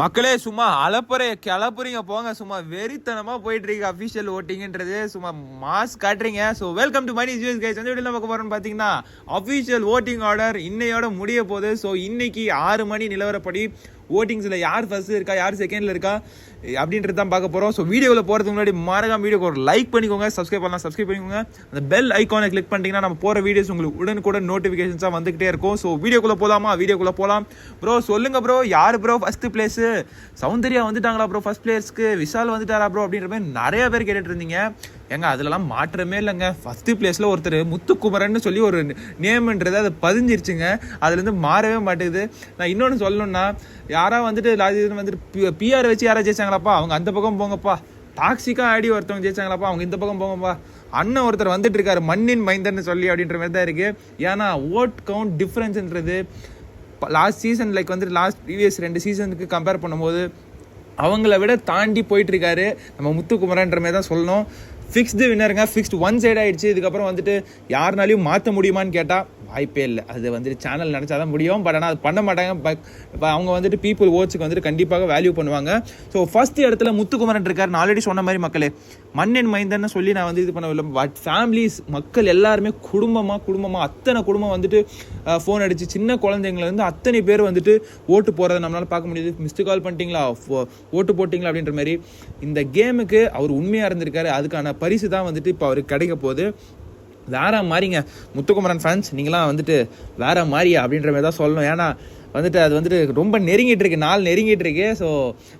மக்களே சும்மா அலப்புற கிளப்புறீங்க போங்க. சும்மா வெறித்தனமா போயிட்டு இருக்கு அஃபிஷியல் ஓட்டிங்ன்றது சும்மா மாஸ் காட்டுறீங்க. So welcome to Mani G S guys எந்த வீடியோ பார்க்க போறோம்னு பார்த்தீங்கன்னா அஃபிஷியல் ஓட்டிங் ஆர்டர் இன்னையோட முடிய போகுது. ஸோ இன்னைக்கு ஆறு மணி நிலவரப்படி ஓட்டிங்ஸில் யார் ஃபஸ்ட்டு இருக்கா யார் செகண்டில் இருக்கா அப்படின்றது தான் பார்க்க போகிறோம் ஸோ வீடியோவில் போகிறதுக்கு முன்னாடி மறக்காம வீடியோக்கு ஒரு லைக் பண்ணிக்கோங்க சப்ஸ்கிரைப் பண்ணலாம் சப்ஸ்கிரைப் பண்ணிக்கோங்க. அந்த பெல் ஐக்கானை கிளிக் பண்ணிட்டீங்கன்னா நம்ம போகிற வீடியோஸ் உங்களுக்கு உடனுக்குடன் நோட்டிஃபிகேஷன்ஸாக வந்துகிட்டே இருக்கும். ஸோ வீடியோக்குள்ளே போகலாமா வீடியோக்குள்ளே போகலாம் ப்ரோ சொல்லுங்கள் ப்ரோ யார் ப்ரோ ஃபஸ்ட்டு பிளேஸு சௌந்தர்யா வந்துட்டாங்களா ப்ரோ ஃபஸ்ட் பிளேஸ்க்கு விஷால் வந்துட்டாரா ப்ரோ அப்படின்ற மாதிரி நிறைய பேர் கேட்டுட்டு இருந்தீங்க. ஏங்க அதுலலாம் மாற்றமே இல்லைங்க. ஃபஸ்ட்டு பிளேஸில் ஒருத்தர் முத்துக்குமரன் சொல்லி ஒரு நேம்ன்றது அது பதிஞ்சிருச்சுங்க. அதுலேருந்து மாறவே மாட்டேங்குது. நான் இன்னொன்று சொல்லணும்னா யாராவது வந்துட்டு ராஜேந்திரன் வந்துட்டு பிஆர் வச்சு யாராவது ஜெயிச்சாங்களாப்பா? அவங்க அந்த பக்கம் போங்கப்பா. டாக்ஸிக்காக ஆடி ஒருத்தவங்க ஜெயிச்சாங்களாப்பா? அவங்க இந்த பக்கம் போங்கப்பா. அண்ணன் ஒருத்தர் வந்துட்டு இருக்காரு மண்ணின் மைந்தன் சொல்லி அப்படின்ற மாதிரி தான் இருக்குது ஏன்னா ஓட் கவுண்ட் டிஃப்ரென்ஸ்ன்றது லாஸ்ட் சீசன் லைக் வந்துட்டு லாஸ்ட் ப்ரீவியஸ் ரெண்டு சீசனுக்கு கம்பேர் பண்ணும்போது அவங்கள விட தாண்டி போயிட்டுருக்காரு நம்ம முத்துக்குமரன்ற மாதிரி தான் சொல்லணும். ஃபிக்ஸ்டு வின்னருங்க ஃபிக்ஸ்டு ஒன் சைடு ஆயிடுச்சு. இதுக்கப்புறம் வந்துட்டு யாருனாலையும் மாற்ற முடியுமான்னு கேட்டால் வாய்ப்பே இல்லை. அது வந்துட்டு சேனல் நினச்சா தான் முடியும். பட் ஆனால் அது பண்ண மாட்டாங்க. பட் இப்போ அவங்க வந்துட்டு பீப்புள் ஓட்ஸுக்கு வந்துட்டு கண்டிப்பாக வேல்யூ பண்ணுவாங்க. ஸோ ஃபர்ஸ்ட் இடத்துல முத்துக்குமரன் இருக்கார் நான் ஆல்ரெடி சொன்ன மாதிரி மக்களே மண்ணின் மைந்தன்னு சொல்லி நான் வந்து இது பண்ணவில்லை பட் ஃபேமிலிஸ் மக்கள் எல்லாருமே குடும்பமாக குடும்பமாக அத்தனை குடும்பம் வந்துட்டு ஃபோன் அடிச்சு சின்ன குழந்தைங்கலேருந்து அத்தனை பேர் வந்துட்டு ஓட்டு போகிறத நம்மளால் பார்க்க முடியுது. மிஸ்டு கால் பண்ணிட்டீங்களா? ஓட்டு போட்டிங்களா அப்படின்ற மாதிரி. இந்த கேமுக்கு அவர் உண்மையாக இருந்திருக்காரு. அதுக்கான பரிசு தான் வந்துட்டு இப்போ அவருக்கு கிடைக்க போகுது. வேற மாதிரிங்க. முத்துக்குமரன் ஃபேன்ஸ் நீங்களாம் வந்துட்டு வேற மாதிரியா அப்படின்ற மாதிரி தான் சொல்லணும். ஏன்னா வந்துட்டு அது வந்துட்டு ரொம்ப நெருங்கிட்டு இருக்கு. நாள் நெருங்கிட்டு இருக்கு. ஸோ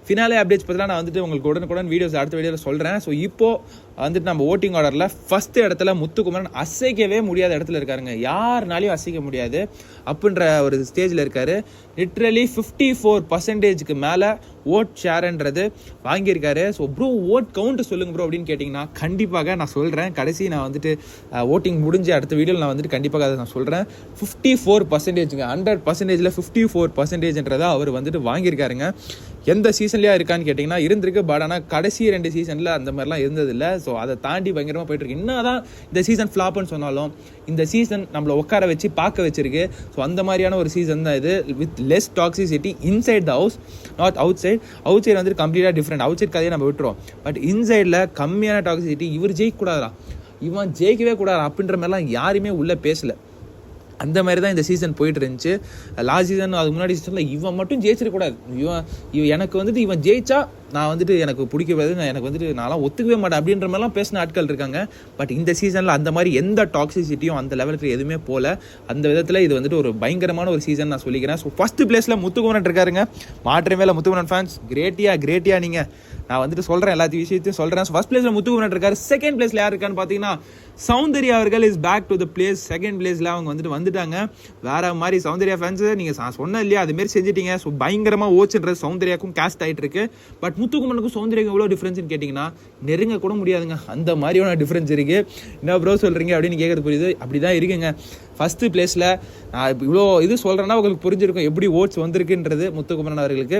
ஃபினாலே அப்டேட்ஸ் பற்றிலாம் நான் வந்துட்டு உங்களுக்கு உடனுக்குடன் வீடியோஸ் அடுத்த வீடியோவில் சொல்கிறேன் ஸோ இப்போ வந்துட்டு நம்ம ஓட்டிங் ஆர்டரில் ஃபஸ்ட்டு இடத்துல முத்துக்குமரன் அசைக்கவே முடியாத இடத்துல இருக்காருங்க. யாருனாலையும் அசைக்க முடியாது. அப்படின்ற ஒரு ஸ்டேஜில் இருக்காரு. லிட்ரலி ஃபிஃப்டி ஃபோர் பர்சன்டேஜ்க்கு மேலே ஓட் ஷேர்ன்றது வாங்கியிருக்காரு. ஸோ ப்ரோ ஓட் கவுண்ட் சொல்லுங்க ப்ரோ அப்படின்னு கேட்டிங்கன்னா கண்டிப்பாக நான் சொல்கிறேன் கடைசி நான் வந்துட்டு ஓட்டிங் முடிஞ்ச அடுத்த வீடியோவில் நான் வந்துட்டு கண்டிப்பாக அதை நான் சொல்கிறேன் ஃபிஃப்டி ஃபோர் பர்சன்டேஜுங்க ஹண்ட்ரட் பர்சன்டேஜில் ஃபிஃப்டி ஃபோர் பர்சன்டேஜ்ன்றதை அவர் வந்துட்டு வாங்கியிருக்காருங்க. எந்த சீசன்லேயா இருக்கான்னு கேட்டிங்கன்னா இருந்திருக்கு. பட் ஆனால் கடைசி ரெண்டு சீசனில் அந்த மாதிரிலாம் இருந்ததில்ல. ஸோ அதை தாண்டி பயங்கரமாக போயிட்டு இருக்கு என்ன தான் இந்த சீசன் ஃப்ளாப்னு சொன்னாலும் இந்த சீசன் நம்மளை உட்கார வச்சு பார்க்க வச்சிருக்கு. ஸோ அந்த மாதிரியான ஒரு சீசன் தான் இது. With less toxicity inside the house not outside outside வந்து கம்ப்ளீட்டாக டிஃப்ரெண்ட் அவுட் சைட் கதையை நம்ம விட்டுருவோம் பட் இன்சைடில் கம்மியான டாக்ஸிசிட்டி இவர் ஜெயிக்கக்கூடாதா இவன் ஜெயிக்கவே கூடாது அப்படின்ற மாதிரிலாம் யாருமே உள்ளே பேசலை. அந்த மாதிரி தான் இந்த சீசன் போயிட்டு இருந்துச்சு லாஸ்ட் சீசன் அதுக்கு முன்னாடி சீசனில் இவன் மட்டும் ஜெயிச்சிடக்கூடாது. இவன் இவன் எனக்கு வந்துட்டு இவன் ஜெயிச்சா நான் வந்துட்டு எனக்கு பிடிக்கவே நான் எனக்கு வந்துட்டு நான்லாம் ஒத்துக்கவே மாட்டேன் அப்படின்ற மாதிரிலாம் பேசின ஆட்கள் இருக்காங்க. பட் இந்த சீசனில் அந்த மாதிரி எந்த டாக்ஸிசிட்டியும் அந்த லெவலுக்கு எதுவுமே போல. அந்த விதத்தில் இது வந்துட்டு ஒரு பயங்கரமான ஒரு சீசன் நான் சொல்லிக்கிறேன். ஸோ ஃபஸ்ட்டு பிளேஸில் முத்துக்குமரன் இருக்காருங்க. மாற்றமே இல்லை முத்துக்குமரன் ஃபேன்ஸ் கிரேட்டியா கிரேட்டியா நீங்கள் நான் வந்துட்டு சொல்கிறேன் எல்லாத்தையும் விஷயத்தையும் சொல்கிறேன் ஃபஸ்ட் பிளேஸில் முத்துக்குமரன் இருக்காரு. செகண்ட் பிளேஸில் யார் இருக்கான்னு பார்த்தீங்கன்னா சௌந்தர்யா அவர்கள் is back to the place second பிளேஸில் அவங்க வந்துட்டு வந்துட்டாங்க. வேற மாதிரி சௌந்தர்யா ஃபேன்ஸு நீங்கள் சொன்ன இல்லையா? அது செஞ்சிட்டீங்க. ஸோ பயங்கரமாக ஓச்சுன்றது சௌந்தர்யாக்கும் கேஸ்ட் ஆகிட்டு இருக்கு பட் முத்துக்குமனுக்கும் சௌந்தர்யாக்கும் எவ்வளோ டிஃப்ரென்ஸ்னு கேட்டிங்கன்னா நெருங்க கூட முடியாதுங்க. அந்த மாதிரியான டிஃப்ரென்ஸ் இருக்குது என்ன ப்ரோ சொல்கிறீங்க அப்படின்னு கேட்குறது புரியுது. அப்படி தான் இருக்குங்க ஃபஸ்ட்டு பிளேஸில் நான் இவ்வளோ இது சொல்கிறேன்னா உங்களுக்கு புரிஞ்சிருக்கும் எப்படி ஓட்ஸ் வந்திருக்குன்றது முத்துக்குமரன் அவர்களுக்கு.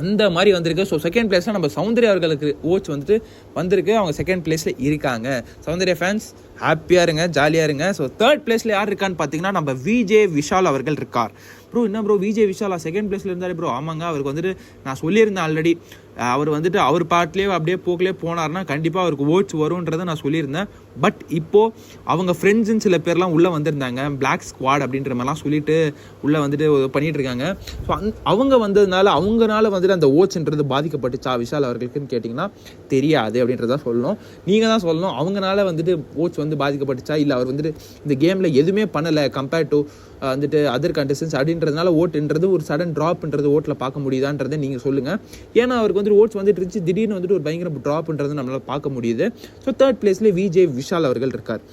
அந்த மாதிரி வந்திருக்கு. ஸோ செகண்ட் பிளேஸில் நம்ம சௌந்தர்யா அவர்களுக்கு ஓட்ஸ் வந்துட்டு வந்திருக்கு. அவங்க செகண்ட் பிளேஸில் இருக்காங்க. சௌந்தர்யா ஃபேன்ஸ் ஹாப்பியாக இருங்க ஜாலியாக இருங்க. ஸோ தேர்ட் பிளேஸில் யார் இருக்கான்னு பார்த்தீங்கன்னா நம்ம விஜே விஷால் அவர்கள் இருக்கார். ப்ரோ என்ன ப்ரோ விஜய் விஷாலா செகண்ட் பிளேஸில் இருந்தார் ப்ரோ ஆமாங்க அவருக்கு வந்துட்டு நான் சொல்லியிருந்தேன் ஆல்ரெடி அவர் வந்துட்டு அவர் பாட்டிலே அப்படியே போக்கிலே போனார்னா கண்டிப்பாக அவருக்கு ஓட்ஸ் வரும்ன்றதை நான் சொல்லியிருந்தேன். பட் இப்போது அவங்க ஃப்ரெண்ட்ஸுன்னு சில பேர்லாம் உள்ளே வந்திருந்தாங்க. பிளாக் ஸ்குவாட் அப்படின்ற மாதிரிலாம் சொல்லிட்டு உள்ளே வந்துட்டு பண்ணிகிட்டு இருக்காங்க. ஸோ அந் அவங்க வந்ததுனால அவங்கனால வந்துட்டு அந்த ஓட்ஸ்ன்றது பாதிக்கப்பட்டுச்சா விஷால் அவர்களுக்குன்னு கேட்டிங்கன்னா தெரியாது அப்படின்றத சொல்லணும். நீங்கள் தான் சொல்லணும். அவங்கனால வந்துட்டு ஓட்ஸ் வந்து பாதிக்கப்பட்டுச்சா? இல்லை அவர் வந்துட்டு இந்த கேமில் எதுவுமே பண்ணலை கம்பேர்ட் டு வந்துட்டு அதர் கண்டஸ்டன்ஸ் அப்படின்றதுனால ஓட்டுன்றது ஒரு சடன் ட்ராப்ன்றது ஓட்டில் பார்க்க முடியுதான்றதை நீங்கள் சொல்லுங்கள் ஏன்னா அவருக்கு வந்துட்டு ஓட்ஸ் வந்துட்டு இருந்துச்சு திடீர்னு வந்துட்டு ஒரு பயங்கர ட்ராப்ன்றது நம்மளால் பார்க்க முடியுது. ஸோ தேர்ட் பிளேஸ்ல விஜய் விஷால் அவர்கள் இருக்கார்.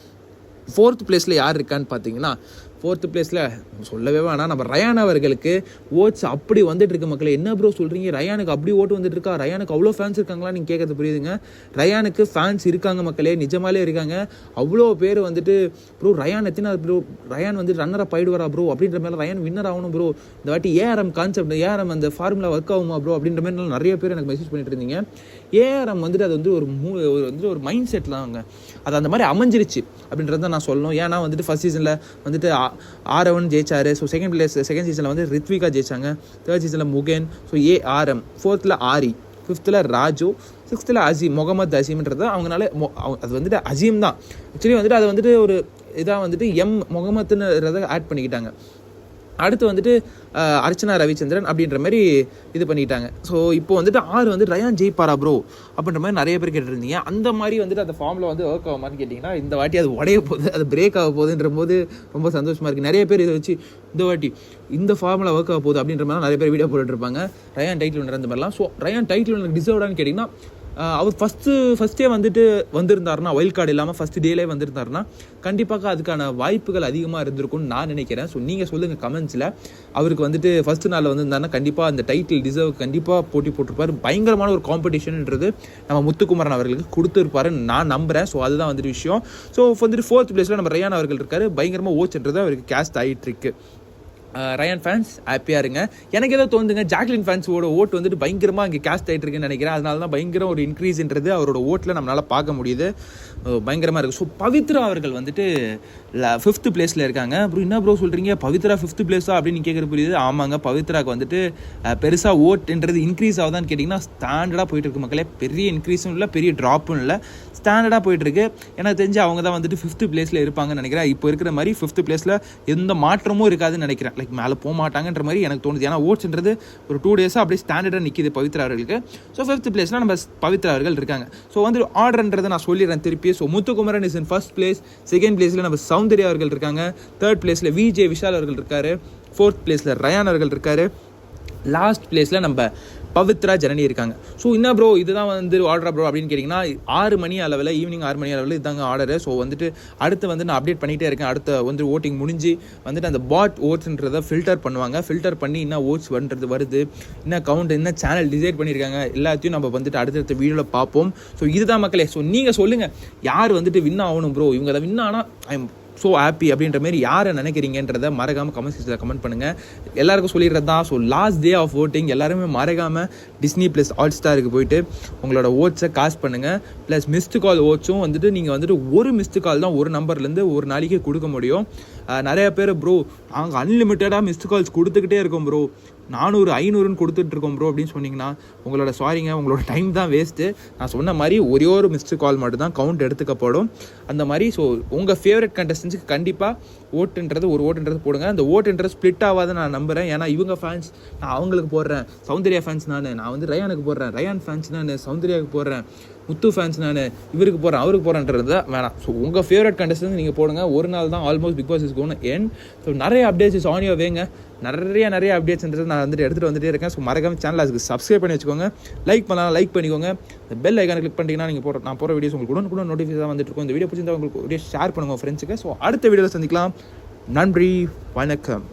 ஃபோர்த் பிளேஸில் யார் இருக்கான்னு பார்த்தீங்கன்னா ஃபோர்த்து பிளேஸில் சொல்லவே வேணாம். நம்ம ரயான் அவர்களுக்கு ஓட்ஸ் அப்படி வந்துட்டு இருக்கு மக்களே. என்ன ப்ரோ சொல்கிறீங்க ரயானுக்கு அப்படி ஓட்டு வந்துட்டு இருக்கா? ரயானுக்கு அவ்வளோ ஃபேன்ஸ் இருக்காங்களா? நீங்கள் கேட்கறது புரியுதுங்க. ரயானுக்கு ஃபேன்ஸ் இருக்காங்க மக்களே. நிஜமாலே இருக்காங்க. அவ்வளோ பேர் வந்துட்டு ப்ரோ ரயான் எத்தனை ப்ரோ ரயான் வந்து ரன்னராக போயிடுவாரா ப்ரோ அப்படின்ற மாதிரி ரயான் வின்னர் ஆகணும் ப்ரோ இந்த வாட்டி A R M concept A R M அந்த ஃபார்முலா ஒர்க் ஆகுமா ப்ரோ அப்படின்ற மாதிரி நிறைய பேர் எனக்கு மெசேஜ் பண்ணிட்டு இருந்தீங்க. ஏஆர்எம் வந்துட்டு அது வந்து ஒரு மூ ஒரு வந்துட்டு ஒரு மைண்ட் செட்லாம் அவங்க அது அந்த மாதிரி அமைஞ்சிருச்சு அப்படின்றத நான் சொல்லணும். ஏன்னா வந்துட்டு ஃபர்ஸ்ட் சீசனில் வந்துட்டு ஆரவன் ஜெயிச்சார். ஸோ செகண்ட் பிளேஸ் செகண்ட் சீசனில் வந்து ரித்விகா ஜெயிச்சாங்க. தேர்ட் சீசனில் முகேன். ஸோ ஏ ஆர்எம் ஃபோர்த்தில் ஆரி. ஃபிஃப்த்தில் ராஜு. சிக்ஸ்த்தில் அசீம் முகமது அசீம்ன்றது அவங்கனால மொ- அவங்க- அது வந்துட்டு அசீம் தான். ஆக்சுவலி வந்துட்டு அது வந்துட்டு ஒரு இதாக வந்துட்டு எம் முகமதுன்றதை ஆட் பண்ணிக்கிட்டாங்க. அடுத்து வந்துட்டு அர்ச்சனா ரவிச்சந்திரன் அப்படின்ற மாதிரி இது பண்ணிட்டாங்க. ஸோ இப்போ வந்துட்டு ஆறு வந்து ரயான் ஜெயிப்பாரா ப்ரோ அப்படின்ற மாதிரி நிறைய பேர் கேட்டிருந்தீங்க. அந்த மாதிரி வந்துட்டு அந்த ஃபார்மில் வந்து ஒர்க் ஆகுமான்னு கேட்டிங்கன்னா இந்த வாட்டி அது உடைய போகுது அது பிரேக் ஆக போகுதுன்ற போது ரொம்ப சந்தோஷமாக இருக்குது நிறைய பேர் இதை வச்சு இந்த வாட்டி இந்த ஃபார்மில் ஒர்க் ஆக போகுது அப்படின்ற மாதிரி நிறைய பேர் வீடியோ போட்டுட்டு இருப்பாங்க. ரயான் டைட்டில் வினர் அந்த மாதிரிலாம். ஸோ ரயான் டைட்டில் வினர் டிசர்வ்டான்னு கேட்டிங்கன்னா அவர் ஃபஸ்ட்டு ஃபஸ்ட்டே வந்துட்டு வந்திருந்தாருன்னா ஒயில் கார்டு இல்லாமல் ஃபஸ்ட்டு டேலே வந்திருந்தாருன்னா கண்டிப்பாக அதுக்கான வாய்ப்புகள் அதிகமாக இருந்திருக்கும்னு நான் நினைக்கிறேன். ஸோ நீங்கள் சொல்லுங்கள் கமெண்ட்ஸில் அவருக்கு வந்துட்டு ஃபஸ்ட்டு நாளில் வந்திருந்தாருன்னா கண்டிப்பாக அந்த டைட்டில் டிசர்வ் கண்டிப்பாக போட்டி போட்டிருப்பாரு. பயங்கரமான ஒரு காம்படிஷன்ன்றது நம்ம முத்துக்குமரன் அவர்களுக்கு கொடுத்துருப்பாருன்னு நான் நம்புகிறேன் ஸோ அதுதான் வந்துட்டு விஷயம். ஸோ வந்துட்டு ஃபோர்த் பிளேஸில் நம்ம ரயான் அவர்கள் இருக்காரு. பயங்கரமாக ஓச்சுன்றது அவருக்கு கேஸ்ட் ஆகிட்டு இருக்கு ரயான் ஃபேன்ஸ் ஹாப்பியாக இருங்க. எனக்கு ஏதோ தோணுதுங்க ஜாக்லின் ஃபேன்ஸோட ஓட்டு வந்துட்டு பயங்கரமாக இங்கே கேஸ்ட் ஆகிட்டு இருக்குன்னு நினைக்கிறேன். அதனால தான் பயங்கர ஒரு இன்க்ரீஸ்ன்றது அவரோட ஓட்டில் நம்மளால் பார்க்க முடியுது. பயங்கரமாக இருக்குது ஸோ பவித்ரா அவர்கள் வந்துட்டு ஃபிஃப்த்து பிளேஸில் இருக்காங்க. அப்புறம் என்ன ப்ரோ சொல்கிறீங்க பவித்ரா ஃபிஃப்த்து பிளேஸா அப்படின்னு கேட்குற புரியுது. ஆமாங்க பவித்ராக்கு வந்துட்டு பெருசாக ஓட்டுன்றது இன்க்ரீஸ் ஆகுதான்னு கேட்டிங்கன்னா ஸ்டாண்டர்டாக போயிட்டு இருக்கு மக்களே. பெரிய இன்க்ரீஸும் இல்லை பெரிய ட்ராப்பும் இல்லை. ஸ்டாண்டர்டாக போயிட்டுருக்கு எனக்கு தெரிஞ்சு அவங்க தான் வந்துட்டு ஃபிஃப்த்து பிளேஸில் இருப்பாங்கன்னு நினைக்கிறேன். இப்போ இருக்கிற மாதிரி ஃபிஃப்த்து பிளேஸில் எந்த மாற்றமும் இருக்காதுன்னு நினைக்கிறேன். லைக் மேலே போக மாட்டாங்கன்ற மாதிரி எனக்கு தோணுது. ஏன்னா ஓட்ஸ்ன்றது ஒரு டூ டேஸாக அப்படியே ஸ்டாண்டர்டாக நிற்கிது பவித்ரா அவர்களுக்கு. ஸோ ஃபிஃப்த் பிளேஸில் நம்ம பவித்ரா அவர்கள் இருக்காங்க. ஸோ வந்து ஆர்டர்ன்றதை நான் சொல்லிடுறேன் திருப்பி. So Muthukumaran is in first place second பிளேஸில் நம்ம சௌந்தர்யா அவர்கள் இருக்காங்க. தேர்ட் பிளேஸில் விஜே விஷால் அவர்கள் இருக்காரு. ஃபோர்த் பிளேஸில் ரயான் அவர்கள் இருக்காரு. லாஸ்ட் பிளேஸில் நம்ம பவித்ரா ஜனனி இருக்காங்க. ஸோ என்ன ப்ரோ இதுதான் வந்து ஆர்டரா ப்ரோ அப்படின்னு கேட்டிங்கன்னா ஆறு மணி அளவில் ஈவினிங் ஆறு மணி அளவில் இதாங்க ஆர்டரு ஸோ வந்துட்டு அடுத்து வந்து நான் அப்டேட் பண்ணிகிட்டே இருக்கேன். அடுத்த வந்து ஓட்டிங் முடிஞ்சு வந்துட்டு அந்த பாட் ஓட்ஸ்ன்றதை ஃபில்டர் பண்ணுவாங்க. ஃபில்டர் பண்ணி என்ன ஓட்ஸ் பண்ணுறது வருது என்ன கவுண்ட் என்ன சேனல் டிசைட் பண்ணியிருக்காங்க எல்லாத்தையும் நம்ம வந்துட்டு அடுத்தடுத்த வீடியோவில் பார்ப்போம். ஸோ இதுதான் மக்களே. ஸோ நீங்கள் சொல்லுங்கள் யார் வந்துட்டு வின் ஆகணும் ப்ரோ இவங்க அதை வின் ஆனால் ஐ ஸோ ஹாப்பி அப்படின்ற மாதிரி யாரை நினைக்கிறீங்கன்றத மறக்காமல் கமெண்ட் செக்ஷனில் கமெண்ட் பண்ணுங்கள் எல்லாருக்கும் சொல்லிடுறது தான். So last day of voting எல்லாருமே மறக்காமல் டிஸ்னி ப்ளஸ் ஹாட் ஸ்டாருக்கு போயிட்டு உங்களோட ஓட்ஸை காஸ்ட் பண்ணுங்கள் ப்ளஸ் மிஸ்டு கால் ஓட்ஸும் வந்துட்டு நீங்கள் வந்துட்டு ஒரு மிஸ்டு கால் தான் ஒரு நம்பர்லேருந்து ஒரு நாளைக்கு கொடுக்க முடியும். நிறைய பேர் ப்ரோ நாங்கள் அன்லிமிட்டடாக மிஸ்டு கால்ஸ் கொடுத்துக்கிட்டே இருக்கோம் ப்ரோ நானூறு ஐநூறுன்னு கொடுத்துட்ருக்கோம் ப்ரோ அப்படின்னு சொன்னிங்கன்னா உங்களோட சாரிங்க உங்களோட டைம் தான் வேஸ்ட்டு நான் சொன்ன மாதிரி ஒரே ஒரு மிஸ்டு கால் மட்டும் தான் கவுண்ட் எடுத்துக்கப்படும் அந்த மாதிரி ஸோ உங்கள் ஃபேவரட் கண்டஸ்டன்ஸுக்கு கண்டிப்பாக ஓட்டுன்றது ஒரு ஓட்டுன்றது போடுங்க. அந்த ஓட்டுன்றது ஸ்ப்ளிட் ஆகாத நான் நம்புகிறேன் ஏன்னா இவங்க ஃபேன்ஸ் நான் அவங்களுக்கு போடுறேன். சௌந்தர்யா ஃபேன்ஸ் நான் நான் வந்து ரயானுக்கு போடுறேன். ரயான் ஃபேன்ஸ் நான் சௌந்தர்யாவுக்கு போடுறேன். முத்து ஃபேன்ஸ் நான் இவருக்கு போகிறேன் அவருக்கு போகிறேன்றது தான் வேணாம் ஸோ உங்கள் ஃபேவரட் கண்டஸ்டன்ஸ் நீங்கள் போடுங்க. ஒரு நாள் தான் almost Bigg Boss is gonna end so நிறைய அப்டேட்ஸ் இஸ் ஆனியோ வேங்க நிறைய நிறைய அப்டேட்ஸ்ன்றது நான் வந்துட்டு எடுத்துகிட்டு வந்துட்டே இருக்கேன். ஸோ மறக்காம சேனல் அதுக்கு சப்ஸ்கிரைப் பண்ணி வச்சுக்கோங்க. லைக் பண்ணலாம் லைக் பண்ணிக்கோங்க. இந்த பெல் ஐக்கான கிளிக் பண்ணிட்டீங்கன்னா நீங்கள் போகிற நான் போகிற வீடியோஸ் உங்களுக்கு உடனே கூட நோட்டிஃபிகேஷன் வந்துட்டு இருக்கும். இந்த வீடியோ பிடிச்சிருந்தா உங்களுக்கு வீடியோ ஷேர் பண்ணுங்க ஃப்ரெண்ட்ஸுக்கு ஸோ அடுத்த வீடியோவில் சந்திக்கலாம். நன்றி வணக்கம்.